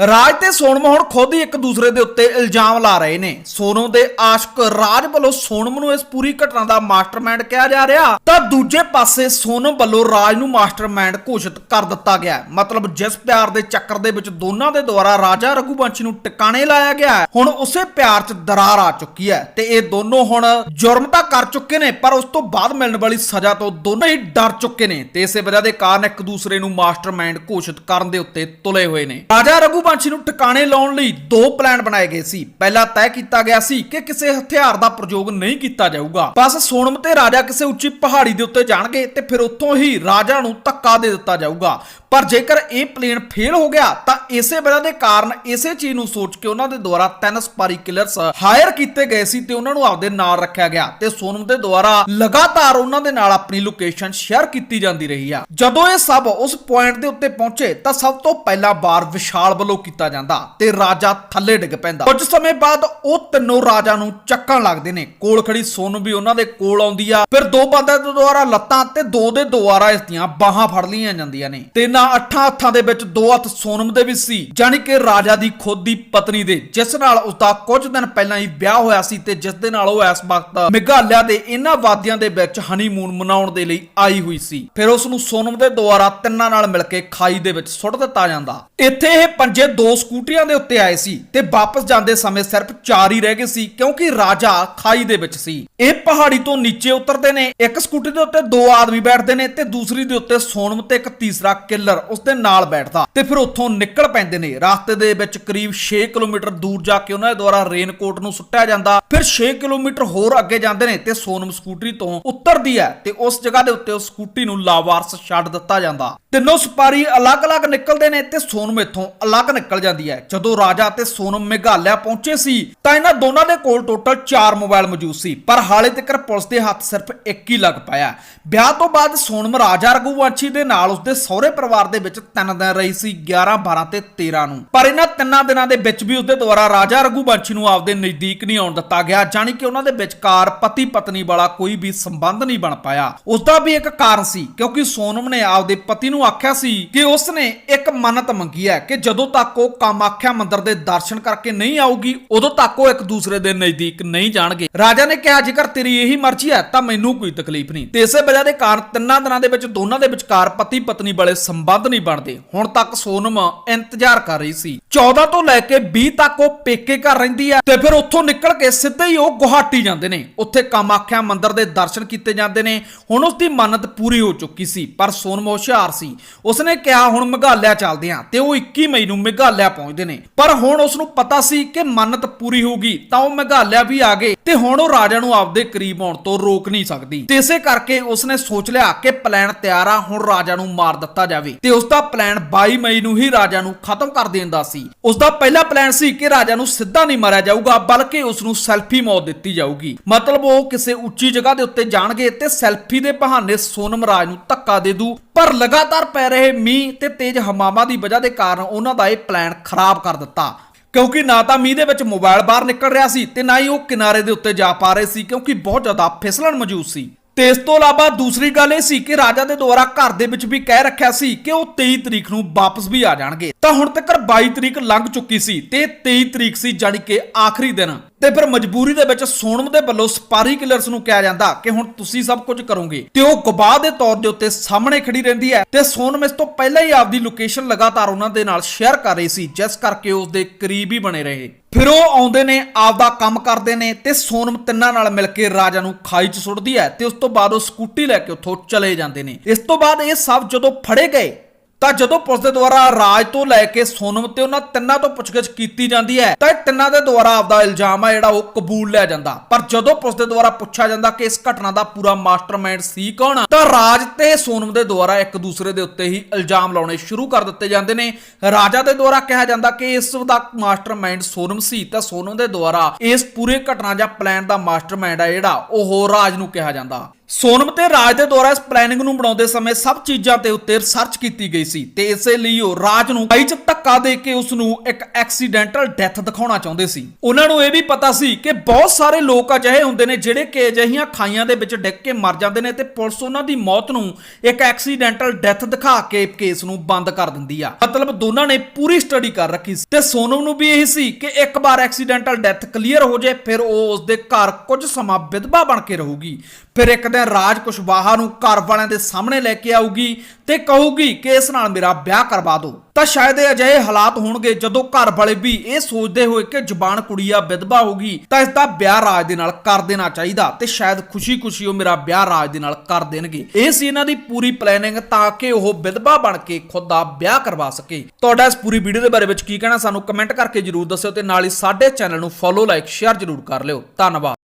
ਰਾਜ ਤੇ ਸੋਨਮ ਹੁਣ ਖੁਦ ਹੀ ਇੱਕ ਦੂਸਰੇ ਦੇ ਉੱਤੇ ਇਲਜ਼ਾਮ ਲਾ ਰਹੇ ਨੇ। ਸੋਨਮ ਦੇ ਆਸ਼ਕ ਰਾਜ ਵੱਲੋਂ ਸੋਨਮ ਨੂੰ ਇਸ ਪੂਰੀ ਘਟਨਾ ਦਾ ਮਾਸਟਰਮਾਈਂਡ ਕਿਹਾ ਜਾ ਰਿਹਾ, ਤਾਂ ਦੂਜੇ ਪਾਸੇ ਸੋਨਮ ਵੱਲੋਂ ਰਾਜ ਨੂੰ ਮਾਸਟਰਮਾਈਂਡ ਘੋਸ਼ਿਤ ਕਰ ਦਿੱਤਾ ਗਿਆ ਮਤਲਬ ਜਿਸ ਪਿਆਰ ਦੇ ਚੱਕਰ ਦੇ ਵਿੱਚ ਦੋਨਾਂ ਦੇ ਦੁਆਰਾ ਰਾਜਾ ਰਘੁਵੰਸ਼ੀ ਨੂੰ ਟਿਕਾਣੇ ਲਾਇਆ ਗਿਆ ਹੁਣ ਉਸੇ ਪਿਆਰ 'ਚ ਦਰਾਰ ਆ ਚੁੱਕੀ ਹੈ ਤੇ ਇਹ ਦੋਨੋਂ ਹੁਣ ਜੁਰਮ ਤਾਂ ਕਰ ਚੁੱਕੇ ਨੇ, ਪਰ ਉਸ ਤੋਂ ਬਾਅਦ ਮਿਲਣ ਵਾਲੀ ਸਜ਼ਾ ਤੋਂ ਦੋਨੋਂ ਹੀ ਡਰ ਚੁੱਕੇ ਨੇ ਤੇ ਇਸੇ ਵਜ੍ਹਾ ਦੇ ਕਾਰਨ ਇੱਕ ਦੂਸਰੇ ਨੂੰ ਮਾਸਟਰਮਾਈਂਡ ਘੋਸ਼ਿਤ ਕਰਨ ਦੇ ਉੱਤੇ ਤੁਲੇ ਹੋਏ ਨੇ। ਰਾਜਾ ਰਘੂ ਰਘੁਵੰਸ਼ੀ ਨੂੰ ਟਿਕਾਣੇ ਲਾਉਣ ਲਈ ਦੋ ਪਲਾਨ ਬਣਾਏ ਗਏ ਸੀ। ਪਹਿਲਾ ਤੈਅ ਕੀਤਾ ਗਿਆ ਸੀ ਕਿ ਕਿਸੇ ਹਥਿਆਰ ਦਾ ਪ੍ਰਯੋਗ ਨਹੀਂ ਕੀਤਾ ਜਾਊਗਾ। ਬਸ ਸੋਨਮ ਤੇ ਰਾਜਾ ਕਿਸੇ ਉੱਚੀ ਪਹਾੜੀ ਦੇ ਉੱਤੇ ਜਾਣਗੇ ਤੇ ਫਿਰ ਉੱਥੋਂ ਹੀ ਰਾਜਾ ਨੂੰ ਧੱਕਾ ਦੇ ਦਿੱਤਾ ਜਾਊਗਾ। ਪਰ ਜੇਕਰ ਇਹ ਪਲੇਨ ਫੇਲ ਹੋ ਗਿਆ, ਤਾਂ ਇਸੇ ਵਜ੍ਹਾ ਦੇ ਕਾਰਨ ਇਸੇ ਚੀਜ਼ ਨੂੰ ਸੋਚ ਕੇ ਉਹਨਾਂ ਦੇ ਦੁਆਰਾ ਤਿੰਨ ਸਪਾਰੀ ਕਿਲਰਸ ਹਾਇਰ ਕੀਤੇ ਗਏ ਸੀ ਤੇ ਉਹਨਾਂ ਨੂੰ ਆਪਦੇ ਨਾਲ ਰੱਖਿਆ ਗਿਆ ਤੇ ਸੋਨਮ ਦੇ ਦੁਆਰਾ ਲਗਾਤਾਰ ਉਹਨਾਂ ਦੇ ਨਾਲ ਆਪਣੀ ਲੋਕੇਸ਼ਨ ਸ਼ੇਅਰ ਕੀਤੀ ਜਾਂਦੀ ਰਹੀ ਆ। ਜਦੋਂ ਇਹ ਸਭ ਉਸ ਪੁਆਇੰਟ ਦੇ ਉੱਤੇ ਪਹੁੰਚੇ, ਤਾਂ ਸਭ ਤੋਂ ਪਹਿਲਾ ਵਾਰ ਵਿਸ਼ਾਲ ਵੱਲੋਂ ਕੀਤਾ ਜਾਂਦਾ ਤੇ ਰਾਜਾ ਥੱਲੇ ਡਿੱਗ ਪੈਂਦਾ। ਕੁਝ ਸਮੇਂ ਬਾਅਦ ਉਹ ਤਿੰਨੋਂ ਰਾਜਾ ਨੂੰ ਚੱਕਣ ਲੱਗਦੇ ਨੇ। ਕੋਲ ਖੜੀ ਸੋਨਮ ਵੀ ਉਹਨਾਂ ਦੇ ਕੋਲ ਆਉਂਦੀ ਆ। ਫਿਰ ਦੋ ਬੰਦਿਆਂ ਦੇ ਦੁਆਰਾ ਲੱਤਾਂ ਤੇ ਦੋ ਦੇ ਦੁਆਰਾ ਇਸ ਦੀਆਂ ਬਾਹਾਂ ਫੜ ਲਈਆਂ ਜਾਂਦੀਆਂ ਨੇ। ਤੇ ਨਾ ਅੱਠਾਂ ਹੱਥਾਂ ਦੇ ਵਿੱਚ ਦੋ ਹੱਥ ਸੋਨਮ ਦੇ ਵੀ ਸੀ। ਜਾਣੀ ਕਿ ਰਾਜਾ ਦੀ ਖੁਦ ਦੀ ਪਤਨੀ ਦੇ, ਜਿਸ ਨਾਲ ਉਸ ਦਾ ਕੁਝ ਦਿਨ ਪਹਿਲਾਂ ਹੀ ਵਿਆਹ ਹੋਇਆ ਸੀ ਤੇ ਜਿਸ ਦੇ ਨਾਲ ਉਹ ਇਸ ਵਕਤ ਮੇਘਾਲਿਆ ਦੇ ਇਹਨਾਂ ਵਾਦੀਆਂ ਦੇ ਵਿੱਚ ਹਨੀਮੂਨ ਮਨਾਉਣ ਦੇ ਲਈ ਆਈ ਹੋਈ ਸੀ। ਫਿਰ ਉਸ ਨੂੰ ਸੋਨਮ ਦੇ ਦੁਆਰਾ ਤਿੰਨਾਂ ਨਾਲ ਮਿਲ ਕੇ ਖਾਈ ਦੇ ਵਿੱਚ ਸੁੱਟ ਦਿੱਤਾ ਜਾਂਦਾ। ਇੱਥੇ ਇਹ ਪੰਜੇ ਦੋ ਸਕੂਟਰੀਆਂ ਦੇ ਉੱਤੇ ਆਏ ਸੀ ਤੇ ਵਾਪਸ ਜਾਂਦੇ ਸਮੇਂ ਸਿਰਫ ਚਾਰ ਹੀ ਰਹਿ ਗਏ ਸੀ, ਕਿਉਂਕਿ ਰਾਜਾ ਖਾਈ ਦੇ ਵਿੱਚ ਸੀ। ਇਹ ਪਹਾੜੀ ਤੋਂ ਨੀਚੇ ਉਤਰਦੇ ਨੇ, ਇੱਕ ਸਕੂਟਰੀ ਦੇ ਉੱਤੇ ਦੋ ਆਦਮੀ ਬੈਠਦੇ ਨੇ ਤੇ ਦੂਸਰੀ ਦੇ ਉੱਤੇ ਸੋਨਮ ਤੇ ਇੱਕ ਤੀਸਰਾ ਕਿਲਰ ਉਸ ਦੇ ਨਾਲ ਬੈਠਦਾ। ਤੇ ਫਿਰ ਉੱਥੋਂ ਨਿਕਲ ਪੈਂਦੇ ਨੇ। ਰਸਤੇ ਦੇ ਵਿੱਚ ਕਰੀਬ 6 ਕਿਲੋਮੀਟਰ ਦੂਰ ਜਾ ਕੇ ਉਹਨਾਂ ਦੇ ਦੁਆਰਾ ਰੇਨਕੋਟ ਨੂੰ ਸੁੱਟਿਆ ਜਾਂਦਾ। ਫਿਰ 6 ਕਿਲੋਮੀਟਰ ਹੋਰ ਅੱਗੇ ਜਾਂਦੇ ਨੇ ਤੇ ਸੋਨਮ ਸਕੂਟਰੀ ਤੋਂ ਉਤਰਦੀ ਹੈ ਤੇ ਉਸ ਜਗ੍ਹਾ ਦੇ ਉੱਤੇ ਉਸ ਸਕੂਟਰੀ ਨੂੰ ਲਾਵਾਰਸ ਛੱਡ ਦਿੱਤਾ ਜਾਂਦਾ। ਤਿੰਨੋਂ ਸਪਾਰੀ ਅਲੱਗ-ਅਲੱਗ ਨਿਕਲਦੇ ਨੇ ਤੇ ਸੋਨਮ ਇੱਥੋਂ ਅਲੱਗ ਨਿਕਲ ਜਾਂਦੀ ਹੈ। ਜਦੋਂ ਰਾਜਾ ਤੇ ਸੋਨਮ ਮੇਘਾਲਿਆ ਪਹੁੰਚੇ ਸੀ, ਤਾਂ ਇਹਨਾਂ ਦੋਨਾਂ ਦੇ ਕੋਲ ਟੋਟਲ 4 ਮੋਬਾਈਲ ਮੌਜੂਦ ਸੀ, ਪਰ ਹਾਲੇ ਤੱਕ ਪੁਲਿਸ ਦੇ ਹੱਥ ਸਿਰਫ ਇੱਕ ਹੀ ਲੱਗ ਪਾਇਆ ਵਿਆਹ ਤੋਂ ਬਾਅਦ ਸੋਨਮ ਰਾਜਾ ਰਘੁਵੰਸ਼ੀ ਦੇ ਨਾਲ ਉਸਦੇ ਸਹੁਰੇ ਪਰਿਵਾਰ ਦੇ ਵਿੱਚ ਤਿੰਨ ਦਿਨ ਰਹੀ ਸੀ 11 12 ਤੇ 13 ਨੂੰ। ਪਰ ਇਹਨਾਂ ਤਿੰਨਾਂ ਦਿਨਾਂ ਦੇ ਵਿੱਚ ਵੀ ਉਸਦੇ ਦੁਆਰਾ ਰਾਜਾ ਰਘੁਵੰਸ਼ੀ ਨੂੰ ਆਪਦੇ ਨਜ਼ਦੀਕ ਨਹੀਂ ਆਉਣ ਦਿੱਤਾ ਗਿਆ, ਜਾਣੀ ਕਿ ਉਹਨਾਂ ਦੇ ਵਿਚਕਾਰ ਪਤੀ ਪਤਨੀ ਵਾਲਾ ਕੋਈ ਵੀ ਸੰਬੰਧ ਨਹੀਂ ਬਣ ਪਾਇਆ। ਉਸ ਦਾ ਵੀ ਇੱਕ ਕਾਰਨ ਸੀ, ਕਿਉਂਕਿ ਸੋਨਮ ਨੇ ਆਪਦੇ ਪਤੀ ਨੂੰ ਆਖਿਆ ਸੀ ਕਿ ਉਸ ਨੇ ਇੱਕ ਮੰਨਤ ਮੰਗੀ ਹੈ ਕਿ ਜਦੋਂ ਤੱਕ ਉਹ ਕਾਮਾਖਿਆ ਮੰਦਿਰ ਦੇ ਦਰਸ਼ਨ ਕਰਕੇ ਨਹੀਂ ਆਊਗੀ, ਉਦੋਂ ਤੱਕ ਉਹ ਇੱਕ ਦੂਸਰੇ ਦੇ ਨਜ਼ਦੀਕ ਨਹੀਂ ਜਾਣਗੇ। ਰਾਜਾ ਨੇ ਕਿਹਾ, ਜੇਕਰ ਤੇਰੀ ਇਹੀ ਮਰਜ਼ੀ ਹੈ, ਤਾਂ ਮੈਨੂੰ ਕੋਈ ਤਕਲੀਫ ਨਹੀਂ। ਤੇ ਇਸੇ ਵਜ੍ਹਾ ਦੇ ਕਾਰਨ ਤਿੰਨਾਂ ਦਿਨਾਂ ਦੇ ਵਿੱਚ ਦੋਨਾਂ ਦੇ ਵਿਚਕਾਰ ਪਤੀ ਪਤਨੀ ਵਾਲੇ ਸੰਬੰਧ ਨਹੀਂ ਬਣਦੇ। ਹੁਣ ਤੱਕ ਸੋਨਮ ਇੰਤਜ਼ਾਰ ਕਰ ਰਹੀ ਸੀ। 14 ਤੋਂ ਲੈ ਕੇ 20 ਤੱਕ ਉਹ ਪੇਕੇ ਘਰ ਰਹਿੰਦੀ ਹੈ ਤੇ ਫਿਰ ਉੱਥੋਂ ਨਿਕਲ ਕੇ ਸਿੱਧੇ ਹੀ ਉਹ ਗੁਹਾਟੀ ਜਾਂਦੇ ਨੇ। ਉੱਥੇ ਕਾਮਾਖਿਆ ਮੰਦਿਰ ਦੇ ਦਰਸ਼ਨ ਕੀਤੇ ਜਾਂਦੇ ਨੇ। ਹੁਣ ਉਸ ਦੀ ਮੰਨਤ ਪੂਰੀ ਹੋ ਚੁੱਕੀ ਸੀ, ਪਰ ਸੋਨਮ ਹੁਸ਼ਿਆਰ ਸੀ। ਉਸਨੇ ਕਿਹਾ, ਹੁਣ ਮੇਘਾਲਿਆ ਚੱਲਦੇ ਆਂ। ਤੇ ਉਹ 21 ਮਈ ਨੂੰ ਮੇਘਾਲਿਆ ਪਹੁੰਚਦੇ ਨੇ। ਪਰ ਹੁਣ ਉਸ ਨੂੰ ਪਤਾ ਸੀ ਕਿ ਮੰਨਤ ਪੂਰੀ ਹੋਊਗੀ, ਤਾਂ ਉਹ ਮੇਘਾਲਿਆ ਵੀ ਆ ਗਏ। ਤੇ ਹੁਣ ਉਹ ਰਾਜਾ ਨੂੰ ਆਪਦੇ ਕਰੀਬ ਆਉਣ ਤੋਂ ਰੋਕ ਨਹੀਂ ਸਕਦੀ। ਤੇ ਇਸੇ ਕਰਕੇ ਉਸਨੇ ਸੋਚ ਲਿਆ ਕਿ ਪਲਾਨ ਤਿਆਰ ਆ, ਹੁਣ ਰਾਜਾ ਨੂੰ ਮਾਰ ਦਿੱਤਾ ਜਾਵੇ। ਤੇ ਉਸ ਦਾ ਪਲਾਨ 22 ਮਈ ਨੂੰ ਹੀ ਰਾਜਾ ਨੂੰ ਖਤਮ ਕਰ ਦੇਣ ਦਾ ਸੀ। ਉਸ ਦਾ ਪਹਿਲਾ ਪਲਾਨ ਸੀ ਕਿ ਰਾਜਾ ਨੂੰ ਸਿੱਧਾ ਨਹੀਂ ਮਾਰਿਆ ਜਾਊਗਾ, ਬਲਕਿ ਉਸ ਨੂੰ ਸੈਲਫੀ ਮੌਤ ਦਿੱਤੀ ਜਾਊਗੀ। ਮਤਲਬ ਉਹ ਕਿਸੇ ਉੱਚੀ ਜਗ੍ਹਾ ਦੇ ਉੱਤੇ ਜਾਣਗੇ ਤੇ ਸੈਲਫੀ ਦੇ ਬਹਾਨੇ ਸੋਨਮ ਰਾਜ ਨੂੰ ਧੱਕਾ ਦੇ ਦੂ। ਪਰ ਲਗਾਤਾਰ ਪੈ ਰਹੇ ਮੀਂਹ ਤੇ ਤੇਜ਼ ਹਵਾਵਾਂ ਦੀ ਵਜ੍ਹਾ ਦੇ ਕਾਰਨ ਉਹਨਾਂ ਦਾ ਇਹ ਪਲਾਨ ਖਰਾਬ ਕਰ ਦਿੱਤਾ। ਕਿਉਂਕਿ ਨਾ ਤਾਂ ਮੀਂਹ ਦੇ ਵਿੱਚ ਮੋਬਾਈਲ ਬਾਹਰ ਨਿਕਲ ਰਿਹਾ ਸੀ ਤੇ ਨਾ ਹੀ ਉਹ ਕਿਨਾਰੇ ਦੇ ਉੱਤੇ ਜਾ ਪਾ ਰਹੇ ਸੀ, ਕਿਉਂਕਿ ਬਹੁਤ ਜ਼ਿਆਦਾ ਫਿਸਲਣ ਮੌਜੂਦ ਸੀ। ਤੇ ਇਸ ਤੋਂ ਇਲਾਵਾ ਦੂਸਰੀ ਗੱਲ ਇਹ ਸੀ ਕਿ ਰਾਜਾ ਦੇ ਦੁਆਰਾ ਘਰ ਦੇ ਵਿੱਚ ਵੀ ਕਹਿ ਰੱਖਿਆ ਸੀ ਕਿ ਉਹ 23 ਤਰੀਕ ਨੂੰ ਵਾਪਸ ਵੀ ਆ ਜਾਣਗੇ। ਤਾਂ ਹੁਣ ਤੱਕ 22 ਤਰੀਕ ਲੰਘ ਚੁੱਕੀ ਸੀ ਤੇ 23 ਤਰੀਕ ਸੀ ਜਾਣੀ ਕਿ ਆਖਰੀ ਦਿਨ। ਤੇ ਫਿਰ ਮਜਬੂਰੀ ਦੇ ਵਿੱਚ ਸੋਨਮ ਦੇ ਵੱਲੋਂ ਸਪਾਰੀ ਕਿਲਰਸ ਨੂੰ ਕਿਹਾ ਜਾਂਦਾ ਕਿ ਹੁਣ ਤੁਸੀਂ ਸਭ ਕੁਝ ਕਰੋਗੇ ਤੇ ਉਹ ਗਵਾਹ ਦੇ ਤੌਰ ਦੇ ਉੱਤੇ ਸਾਹਮਣੇ ਖੜੀ ਰਹਿੰਦੀ ਹੈ ਤੇ ਸੋਨਮ ਇਸ ਤੋਂ ਪਹਿਲਾਂ ਹੀ ਆਪਦੀ ਲੋਕੇਸ਼ਨ ਲਗਾਤਾਰ ਉਹਨਾਂ ਦੇ ਨਾਲ ਸ਼ੇਅਰ ਕਰ ਰਹੀ ਸੀ, ਜਿਸ ਕਰਕੇ ਉਸ ਦੇ ਕਰੀਬ ਹੀ ਬਣੇ ਰਹੇ। ਫਿਰ ਉਹ ਆਉਂਦੇ ਨੇ, ਆਪਦਾ ਕੰਮ ਕਰਦੇ ਨੇ ਤੇ ਸੋਨਮ ਤਿੰਨਾਂ ਨਾਲ ਮਿਲ ਕੇ ਰਾਜਾ ਨੂੰ ਖਾਈ 'ਚ ਸੁੱਟਦੀ ਹੈ ਤੇ ਉਸ ਤੋਂ ਬਾਅਦ ਉਹ ਸਕੂਟੀ ਲੈ ਕੇ ਉੱਥੋਂ ਚਲੇ ਜਾਂਦੇ ਨੇ। ਇਸ ਤੋਂ ਬਾਅਦ ਇਹ ਸਭ ਜਦੋਂ ਫੜੇ ਗਏ ਤਾਂ ਜਦੋਂ ਪੁਲਿਸ ਦੇ ਦੁਆਰਾ ਰਾਜ ਤੋਂ ਲੈ ਕੇ ਸੋਨਮ ਤੇ ਉਹਨਾਂ ਤਿੰਨਾਂ ਤੋਂ ਪੁੱਛਗਿੱਛ ਕੀਤੀ ਜਾਂਦੀ ਹੈ, ਤਾਂ ਇਹ ਤਿੰਨਾਂ ਦੇ ਦੁਆਰਾ ਆਪਦਾ ਇਲਜ਼ਾਮ ਆ ਜਿਹੜਾ ਉਹ ਕਬੂਲ ਲਿਆ ਜਾਂਦਾ। ਪਰ ਜਦੋਂ ਪੁਲਿਸ ਦੇ ਦੁਆਰਾ ਪੁੱਛਿਆ ਜਾਂਦਾ ਕਿ ਇਸ ਘਟਨਾ ਦਾ ਪੂਰਾ ਮਾਸਟਰਮਾਈਂਡ ਸੀ ਕੌਣ, ਤਾਂ ਰਾਜ ਤੇ ਸੋਨਮ ਦੇ ਦੁਆਰਾ ਇੱਕ ਦੂਸਰੇ ਦੇ ਉੱਤੇ ਹੀ ਇਲਜ਼ਾਮ ਲਾਉਣੇ ਸ਼ੁਰੂ ਕਰ ਦਿੱਤੇ ਜਾਂਦੇ ਨੇ। ਰਾਜਾ ਦੇ ਦੁਆਰਾ ਕਿਹਾ ਜਾਂਦਾ ਕਿ ਇਸ ਦਾ ਮਾਸਟਰਮਾਈਂਡ ਸੋਨਮ ਸੀ, ਤਾਂ ਸੋਨਮ ਦੇ ਦੁਆਰਾ ਇਸ ਪੂਰੇ ਘਟਨਾ ਜਾਂ ਪਲਾਨ ਦਾ ਮਾਸਟਰਮਾਈਂਡ ਆ ਜਿਹੜਾ ਉਹ ਰਾਜ ਨੂੰ ਕਿਹਾ ਜਾਂਦਾ। ਸੋਨਮ ਤੇ ਰਾਜ ਦੇ ਦੁਆਰਾ ਇਸ ਪਲੈਨਿੰਗ ਨੂੰ ਬਣਾਉਂਦੇ ਸਮੇਂ ਸਭ ਚੀਜ਼ਾਂ ਤੇ ਉੱਤੇ ਰਿਸਰਚ ਕੀਤੀ ਗਈ ਸੀ ਤੇ ਇਸੇ ਲਈ ਉਹ ਰਾਜ ਨੂੰ ਬਾਈ ਚ ਧੱਕਾ ਦੇ ਕੇ ਉਸ ਨੂੰ ਇੱਕ ਐਕਸੀਡੈਂਟਲ ਡੈਥ ਦਿਖਾਉਣਾ ਚਾਹੁੰਦੇ ਸੀ। ਉਹਨਾਂ ਨੂੰ ਇਹ ਵੀ ਪਤਾ ਸੀ ਕਿ ਬਹੁਤ ਸਾਰੇ ਲੋਕ ਅਜਿਹੇ ਹੁੰਦੇ ਨੇ ਜਿਹੜੇ ਕਿ ਅਜਿਹੀਆਂ ਖਾਈਆਂ ਦੇ ਵਿੱਚ ਡਿੱਗ ਕੇ ਮਰ ਜਾਂਦੇ ਨੇ ਤੇ ਪੁਲਿਸ ਉਹਨਾਂ ਦੀ ਮੌਤ ਨੂੰ ਇੱਕ ਐਕਸੀਡੈਂਟਲ ਡੈਥ ਦਿਖਾ ਕੇ ਕੇਸ ਨੂੰ ਬੰਦ ਕਰ ਦਿੰਦੀ ਆ। ਮਤਲਬ ਦੋਨਾਂ ਨੇ ਪੂਰੀ ਸਟੱਡੀ ਕਰ ਰੱਖੀ ਸੀ ਤੇ ਸੋਨਮ ਨੂੰ ਵੀ ਇਹ ਸੀ ਕਿ ਇੱਕ ਵਾਰ ਐਕਸੀਡੈਂਟਲ ਡੈਥ ਕਲੀਅਰ ਹੋ ਜਾਏ, ਫਿਰ ਉਹ ਉਸਦੇ ਘਰ ਕੁਝ ਸਮਾਂ ਵਿਧਵਾ ਬਣ ਕੇ ਰਹੂਗੀ। ਫਿਰ ਇੱਕ ਦਿਨ ਰਾਜ ਕੁਸ਼ਵਾਹਾ ਨੂੰ ਘਰ ਵਾਲਿਆਂ ਦੇ ਸਾਹਮਣੇ ਲੈ ਕੇ ਆਊਗੀ ਤੇ ਕਹੂਗੀ ਕਿ ਇਸ ਨਾਲ ਮੇਰਾ ਵਿਆਹ ਕਰਵਾ ਦਿਓ। ਤਾਂ ਸ਼ਾਇਦ ਇਹ ਅਜਿਹੇ ਹਾਲਾਤ ਹੋਣਗੇ ਜਦੋਂ ਘਰ ਵਾਲੇ ਵੀ ਇਹ ਸੋਚਦੇ ਹੋਏ ਕਿ ਜ਼ਬਾਨ ਕੁੜੀਆ ਵਿਧਵਾ ਹੋਗੀ ਤਾਂ ਇਸ ਦਾ ਵਿਆਹ ਰਾਜ ਦੇ ਨਾਲ ਕਰ ਦੇਣਾ ਚਾਹੀਦਾ ਤੇ ਸ਼ਾਇਦ ਖੁਸ਼ੀ-ਖੁਸ਼ੀ ਉਹ ਮੇਰਾ ਵਿਆਹ ਰਾਜ ਦੇ ਨਾਲ ਕਰ ਦੇਣਗੇ। ਇਹ ਸੀ ਇਹਨਾਂ ਦੀ ਪੂਰੀ ਪਲੈਨਿੰਗ ਤਾਂ ਕਿ ਉਹ ਵਿਧਵਾ ਬਣ ਕੇ ਖੁਦ ਦਾ ਵਿਆਹ ਕਰਵਾ ਸਕੇ। ਤੁਹਾਡਾ ਇਸ ਪੂਰੀ ਵੀਡੀਓ ਦੇ ਬਾਰੇ ਵਿੱਚ ਕੀ ਕਹਿਣਾ ਸਾਨੂੰ ਕਮੈਂਟ ਕਰਕੇ ਜਰੂਰ ਦੱਸਿਓ ਤੇ ਨਾਲ ਹੀ ਸਾਡੇ ਚੈਨਲ ਨੂੰ ਫੋਲੋ ਲਾਈਕ ਸ਼ੇਅਰ ਜਰੂਰ ਕਰ ਲਿਓ। ਧੰਨਵਾਦ।